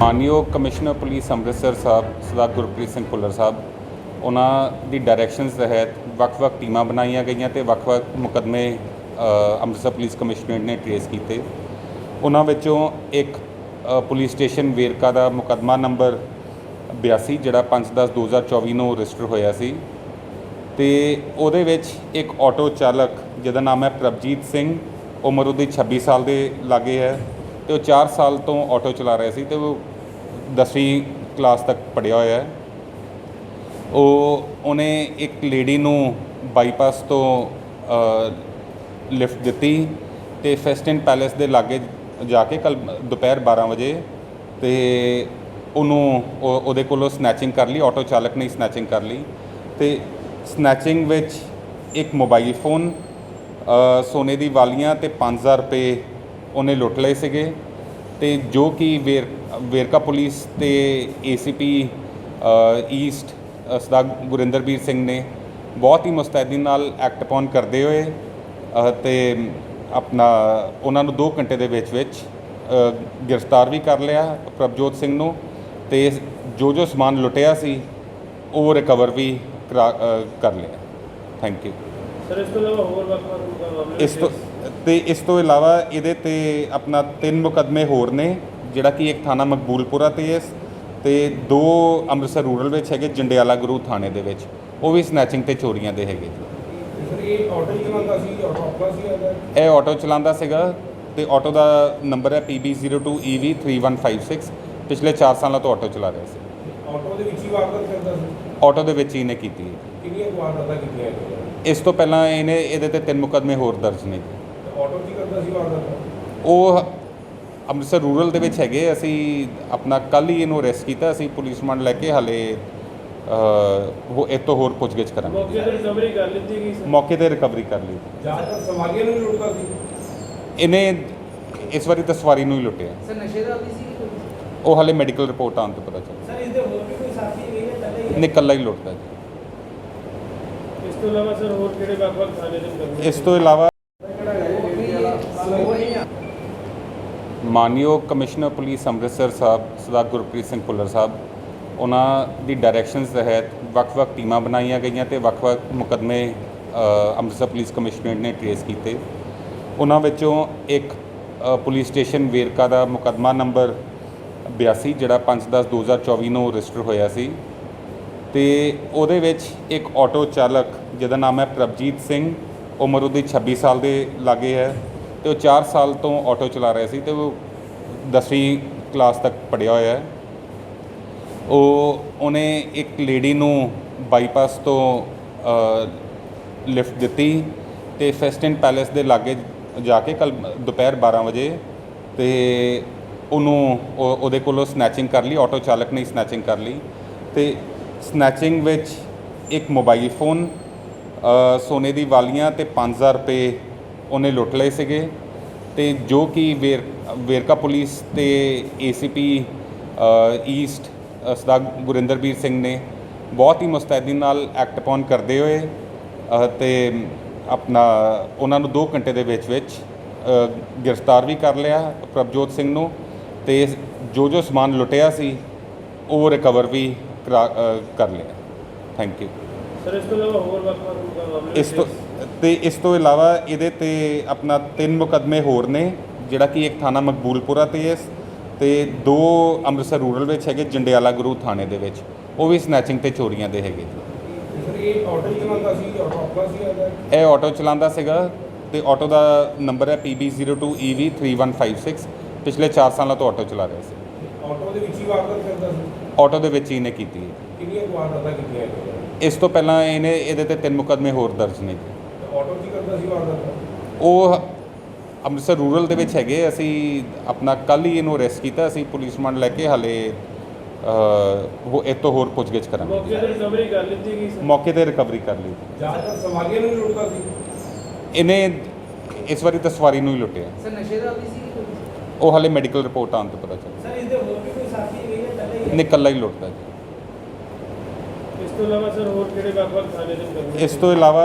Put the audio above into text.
ਮਾਨਯੋਗ commissioner police Amritsar ਸਾਹਿਬ, ਸਰਦਾਰ ਗੁਰਪ੍ਰੀਤ ਸਿੰਘ ਭੁੱਲਰ ਸਾਹਿਬ, ਉਹਨਾਂ ਦੀ ਡਾਇਰੈਕਸ਼ਨਸ ਤਹਿਤ ਵੱਖ-ਵੱਖ ਟੀਮਾਂ ਬਣਾਈਆਂ ਗਈਆਂ ਤੇ ਵੱਖ-ਵੱਖ ਮੁਕੱਦਮੇ ਅੰਮ੍ਰਿਤਸਰ ਪੁਲਿਸ ਕਮਿਸ਼ਨਰੇਟ ਨੇ ਟਰੇਸ ਕੀਤੇ। ਉਹਨਾਂ ਵਿੱਚੋਂ ਇੱਕ ਪੁਲਿਸ ਸਟੇਸ਼ਨ ਵੇਰਕਾ ਦਾ ਮੁਕੱਦਮਾ ਨੰਬਰ 82 ਜਿਹੜਾ 5/10/2024 ਨੂੰ ਰਜਿਸਟਰ ਹੋਇਆ ਸੀ ਤੇ ਉਹਦੇ ਵਿੱਚ ਇੱਕ ਆਟੋ ਚਾਲਕ ਜਿਹਦਾ ਨਾਮ ਹੈ ਪ੍ਰਭਜੀਤ ਸਿੰਘ, ਉਮਰ ਉਹਦੀ 26 ਸਾਲ ਦੇ ਲਾਗੇ ਹੈ ਤੇ ਉਹ 4 ਸਾਲ ਤੋਂ ਆਟੋ ਚਲਾ ਰਿਹਾ ਸੀ ਤੇ ਉਹ 10ਵੀਂ ਕਲਾਸ ਤੱਕ ਪੜ੍ਹਿਆ ਹੋਇਆ ਹੈ। ਉਹ, ਉਹਨੇ ਇੱਕ ਲੇਡੀ ਨੂੰ ਬਾਈਪਾਸ ਤੋਂ ਲਿਫਟ ਦਿੱਤੀ ਤੇ ਫੈਸਟਨ ਪੈਲੇਸ ਦੇ ਲਾਗੇ ਜਾ ਕੇ ਕੱਲ ਦੁਪਹਿਰ 12 ਵਜੇ ਤੇ ਉਹਨੂੰ, ਉਹ- ਉਹਦੇ ਕੋਲੋਂ ਸਨੈਚਿੰਗ ਕਰ ਲਈ ਆਟੋ ਚਾਲਕ ਨੇ ਸਨੈਚਿੰਗ ਕਰ ਲਈ ਤੇ ਸਨੈਚਿੰਗ ਵਿੱਚ ਇੱਕ ਮੋਬਾਈਲ ਫੋਨ ਸੋਨੇ ਦੀ ਵਾਲੀਆਂ ਤੇ 5000 ਰੁਪਏ ਉਹਨੇ ਲੁੱਟ ਲਏ ਸੀਗੇ ਤੇ ਜੋ ਕਿ ਵੇਰ ਵੇਰਕਾ ਪੁਲਿਸ ਤੇ ਏਸੀਪੀ ਈਸਟ ਸਰਦਾਰ ਗੁਰਿੰਦਰਬੀਰ ਸਿੰਘ ਨੇ ਬਹੁਤ ਹੀ ਮੁਸਤੈਦੀ ਨਾਲ ਐਕਟ ਅਪਨ ਕਰਦੇ ਹੋਏ ਤੇ ਆਪਣਾ ਉਹਨਾਂ ਨੂੰ 2 ਘੰਟੇ ਦੇ ਵਿੱਚ ਵਿੱਚ ਗ੍ਰਿਫਤਾਰ ਵੀ ਕਰ ਲਿਆ ਪ੍ਰਭਜੋਤ ਸਿੰਘ ਨੂੰ ਤੇ ਜੋ ਜੋ ਸਮਾਨ ਲੁੱਟਿਆ ਸੀ ਉਹ ਰਿਕਵਰ ਵੀ ਕਰਾ- ਲਿਆ। ਥੈਂਕ ਯੂ ਸਰ ਇਸ ਤੋਂ ਇਲਾਵਾ ਹੋਰ ਵੱਖ-ਵੱਖ ਇਸ ਤੋਂ ਤੇ ਇਸ ਤੋਂ ਇਲਾਵਾ ਇਹਦੇ ਤੇ ਆਪਣਾ ਤਿੰਨ ਮੁਕੱਦਮੇ ਹੋਰ ਨੇ ਜਿਹੜਾ ਕਿ ਇੱਕ ਥਾਣਾ ਮਕਬੂਲਪੁਰਾ ਤੇ ਹੈ ਤੇ ਦੋ ਅੰਮ੍ਰਿਤਸਰ ਰੂਰਲ ਵਿੱਚ ਹੈਗੇ ਜੰਡਿਆਲਾ ਗੁਰੂ ਥਾਣੇ ਦੇ ਵਿੱਚ। ਉਹ ਵੀ ਸਨੈਚਿੰਗ ਤੇ ਚੋਰੀਆਂ ਦੇ ਹੈਗੇ ਇਹ ਆਟੋ ਚਲਾਉਂਦਾ ਸੀ ਆਟੋ ਆਪਣਾ ਸੀ ਇਹ ਆਟੋ ਚਲਾਉਂਦਾ ਸੀਗਾ ਤੇ ਆਟੋ ਦਾ ਨੰਬਰ ਹੈ PB02EV3156 ਪਿਛਲੇ 4 ਸਾਲਾਂ ਤੋਂ ਆਟੋ ਚਲਾ ਰਿਹਾ ਸੀ। ਆਟੋ ਦੇ ਵਿੱਚ ਹੀ ਵਾਰਦਾਤ ਕਰਦਾ ਸੀ? ਆਟੋ ਦੇ ਵਿੱਚ ਹੀ ਇਹਨੇ ਕੀਤੀ ਕਿੰਨੀਆਂ ਵਾਰਦਾਤਾਂ ਕੀਤੀਆਂ? ਇਸ ਤੋਂ ਪਹਿਲਾਂ ਇਹਨੇ ਇਹਦੇ ਤੇ ਤਿੰਨ ਮੁਕੱਦਮੇ ਹੋਰ ਦਰਜ ਨੇ ਆਟੋ ਕੀ ਕਰਦਾ ਸੀ ਵਾਰਦਾਤ ਉਹ ਅੰਮ੍ਰਿਤਸਰ ਰੂਰਲ ਦੇ ਵਿੱਚ ਹੈਗੇ ਅਸੀਂ ਆਪਣਾ ਕੱਲ ਹੀ ਇਹਨੂੰ ਅਰੈਸਟ ਕੀਤਾ। ਅਸੀਂ ਪੁਲਿਸ ਮੰਡ ਲੈ ਕੇ ਹਾਲੇ ਉਹ ਇਹ ਤੋਂ ਹੋਰ ਪੁੱਛਗਿੱਛ ਕਰਾਂਗੇ। ਮੌਕੇ ਤੇ ਰਿਕਵਰੀ ਕਰ ਲਿੱਤੀ ਗਈ ਸਰ ਮੌਕੇ ਤੇ ਰਿਕਵਰੀ ਕਰ ਲਈ। ਜ਼ਿਆਦਾਤਰ ਸਵਾਰੀਆਂ ਨੂੰ ਹੀ ਲੁੱਟਦਾ ਸੀ? ਇਹਨੇ ਇਸ ਵਾਰੀ ਤਾਂ ਸਵਾਰੀ ਨੂੰ ਹੀ ਲੁੱਟਿਆ। ਸਰ ਨਸ਼ੇ ਦਾ ਵੀ ਸੀ ਕੋਈ? ਉਹ ਹਾਲੇ ਮੈਡੀਕਲ ਰਿਪੋਰਟ ਆਉਣ ਤੋਂ ਪਤਾ ਚੱਲ ਸਰ ਇਸ ਦੇ ਹੋਰ ਵੀ ਕੋਈ ਸਾਥੀ ਨਹੀਂ ਹੈ ਪਹਿਲੇ ਹੀ ਨਹੀਂ ਇਕੱਲਾ ਹੀ ਲੁੱਟਦਾ ਜੀ। ਇਸ ਤੋਂ ਇਲਾਵਾ ਸਰ ਹੋਰ ਕਿਹੜੇ ਵੱਖ-ਵੱਖ ਥਾਣੇ ਦੇ ਮੁਕੱਦਮੇ? ਇਸ ਤੋਂ ਇਲਾਵਾ ਉਹ ਹੀ ਆ। ਮਾਨਯੋਗ ਕਮਿਸ਼ਨਰ ਪੁਲਿਸ ਅੰਮ੍ਰਿਤਸਰ ਸਾਹਿਬ, ਸਰਦਾਰ ਗੁਰਪ੍ਰੀਤ ਸਿੰਘ ਭੁੱਲਰ ਸਾਹਿਬ, ਉਹਨਾਂ ਦੀ ਡਾਇਰੈਕਸ਼ਨਸ ਤਹਿਤ ਵੱਖ-ਵੱਖ ਟੀਮਾਂ ਬਣਾਈਆਂ ਗਈਆਂ ਤੇ ਵੱਖ-ਵੱਖ ਮੁਕੱਦਮੇ ਅੰਮ੍ਰਿਤਸਰ ਪੁਲਿਸ ਕਮਿਸ਼ਨਰੇਟ ਨੇ ਟਰੇਸ ਕੀਤੇ। ਉਹਨਾਂ ਵਿੱਚੋਂ ਇੱਕ ਪੁਲਿਸ ਸਟੇਸ਼ਨ ਵੇਰਕਾ ਦਾ ਮੁਕੱਦਮਾ ਨੰਬਰ 82 ਜਿਹੜਾ 5/10/2024 ਨੂੰ ਰਜਿਸਟਰ ਹੋਇਆ ਸੀ ਤੇ ਉਹਦੇ ਵਿੱਚ ਇੱਕ ਆਟੋ ਚਾਲਕ, ਜਿਹਦਾ ਨਾਮ ਹੈ ਪ੍ਰਭਜੀਤ ਸਿੰਘ, ਉਮਰ ਉਹਦੀ 26 ਸਾਲ ਦੇ ਲਾਗੇ ਹੈ ਤੇ ਉਹ 4 ਸਾਲ ਤੋਂ ਆਟੋ ਚਲਾ ਰਿਹਾ ਸੀ ਤੇ ਉਹ 10ਵੀਂ ਕਲਾਸ ਤੱਕ ਪੜ੍ਹਿਆ ਹੋਇਆ ਹੈ। ਉਹ, ਉਹਨੇ ਇੱਕ ਲੇਡੀ ਨੂੰ ਬਾਈਪਾਸ ਤੋਂ ਲਿਫਟ ਦਿੱਤੀ ਤੇ ਫੈਸਟਨ ਪੈਲੇਸ ਦੇ ਲਾਗੇ ਜਾ ਕੇ ਕੱਲ ਦੁਪਹਿਰ 12 ਵਜੇ ਤੇ ਉਹਨੂੰ, ਉਹ- ਉਹਦੇ ਕੋਲੋਂ ਸਨੈਚਿੰਗ ਕਰ ਲਈ, ਆਟੋ ਚਾਲਕ ਨੇ ਸਨੈਚਿੰਗ ਕਰ ਲਈ ਤੇ ਸਨੈਚਿੰਗ ਵਿੱਚ ਇੱਕ ਮੋਬਾਈਲ ਫੋਨ ਸੋਨੇ ਦੀ ਵਾਲੀਆਂ ਤੇ 5000 ਰੁਪਏ ਉਹਨੇ ਲੁੱਟ ਲਏ ਸੀਗੇ ਤੇ ਜੋ ਕਿ ਵੇਰ ਵੇਰਕਾ ਪੁਲਿਸ ਤੇ ਏਸੀਪੀ ਈਸਟ ਸਰਦਾਰ ਗੁਰਿੰਦਰਬੀਰ ਸਿੰਘ ਨੇ ਬਹੁਤ ਹੀ ਮੁਸਤੈਦੀ ਨਾਲ ਐਕਟ ਅਪਨ ਕਰਦੇ ਹੋਏ ਤੇ ਆਪਣਾ ਉਹਨਾਂ ਨੂੰ 2 ਘੰਟੇ ਦੇ ਵਿੱਚ ਵਿੱਚ ਗ੍ਰਿਫਤਾਰ ਵੀ ਕਰ ਲਿਆ ਪ੍ਰਭਜੋਤ ਸਿੰਘ ਨੂੰ ਤੇ ਜੋ ਜੋ ਸਮਾਨ ਲੁੱਟਿਆ ਸੀ ਉਹ ਰਿਕਵਰ ਵੀ ਕਰਾ- ਲਿਆ। ਥੈਂਕ ਯੂ ਸਰ ਇਸ ਤੋਂ ਇਲਾਵਾ ਹੋਰ ਵੱਖ-ਵੱਖ ਇਸ ਤੋਂ ਤੇ ਇਸ ਤੋਂ ਇਲਾਵਾ ਇਹਦੇ ਤੇ ਆਪਣਾ ਤਿੰਨ ਮੁਕੱਦਮੇ ਹੋਰ ਨੇ। ਜਿਹੜਾ ਕਿ ਇੱਕ ਥਾਣਾ ਮਕਬੂਲਪੁਰਾ ਤੇ ਹੈ ਤੇ ਦੋ ਅੰਮ੍ਰਿਤਸਰ ਰੂਰਲ ਵਿੱਚ ਹੈਗੇ ਜੰਡਿਆਲਾ ਗੁਰੂ ਥਾਣੇ ਦੇ ਵਿੱਚ। ਉਹ ਵੀ ਸਨੈਚਿੰਗ ਤੇ ਚੋਰੀਆਂ ਦੇ ਹੈਗੇ। ਇਹ ਆਟੋ ਚਲਾਉਂਦਾ ਸੀ ਆਟੋ ਸੀ ਇਹ ਆਟੋ ਚਲਾਉਂਦਾ ਸੀਗਾ ਤੇ ਆਟੋ ਦਾ ਨੰਬਰ ਹੈ PB02EV3156 ਪਿਛਲੇ 4 ਸਾਲਾਂ ਤੋਂ ਆਟੋ ਚਲਾ ਰਿਹਾ ਸੀ। ਆਟੋ ਦੇ ਵਿੱਚ ਹੀ ਵਾਰਦਾਤ ਕਰਦਾ ਸੀ? ਆਟੋ ਦੇ ਵਿੱਚ ਹੀ ਇਹਨੇ ਕੀਤੀ ਹੈ। ਕਿੰਨੀਆਂ ਵਾਰਦਾਤਾਂ ਕੀਤੀਆਂ? ਇਸ ਤੋਂ ਪਹਿਲਾਂ ਇਹਨੇ ਇਹਦੇ ਤੇ ਤਿੰਨ ਮੁਕੱਦਮੇ ਹੋਰ ਦਰਜ ਨੇ। ਆਟੋ ਕੀ ਕਰਦਾ ਸੀ ਵਾਰਦਾਤ? ਉਹ ਅੰਮ੍ਰਿਤਸਰ ਰੂਰਲ ਦੇ ਵਿੱਚ ਹੈਗੇ ਅਸੀਂ ਆਪਣਾ ਕੱਲ ਹੀ ਇਹਨੂੰ ਅਰੈਸਟ ਕੀਤਾ। ਅਸੀਂ ਪੁਲਿਸ ਮੰਡ ਲੈ ਕੇ ਹਾਲੇ ਉਹ ਇਹ ਤੋਂ ਹੋਰ ਪੁੱਛਗਿੱਛ ਕਰਾਂਗੇ। ਮੌਕੇ ਤੇ ਰਿਕਵਰੀ ਕਰ ਲਿੱਤੀ ਗਈ ਸਰ ਮੌਕੇ ਤੇ ਰਿਕਵਰੀ ਕਰ ਲਈ। ਜ਼ਿਆਦਾਤਰ ਸਵਾਰੀਆਂ ਨੂੰ ਲੁੱਟਦਾ ਸੀ? ਇਹਨੇ ਇਸ ਵਾਰੀ ਤਾਂ ਸਵਾਰੀ ਨੂੰ ਹੀ ਲੁੱਟਿਆ। ਸਰ ਨਸ਼ੇ ਦਾ ਵੀ ਸੀ? ਉਹ ਹਾਲੇ ਮੈਡੀਕਲ ਰਿਪੋਰਟ ਆਉਣ ਤੋਂ ਪਤਾ ਚੱਲ ਸਰ ਇਸ ਦੇ ਹੋਰ ਵੀ ਕੋਈ ਸਾਥੀ ਨਹੀਂ ਹੈ ਪਹਿਲੇ ਹੀ ਨਹੀਂ ਇਕੱਲਾ ਹੀ ਲੁੱਟਦਾ ਜੀ। ਇਸ ਤੋਂ ਇਲਾਵਾ ਸਰ ਹੋਰ ਕਿਹੜੇ ਵੱਖ-ਵੱਖ ਥਾਣੇ ਦੇ ਇਸ ਤੋਂ ਇਲਾਵਾ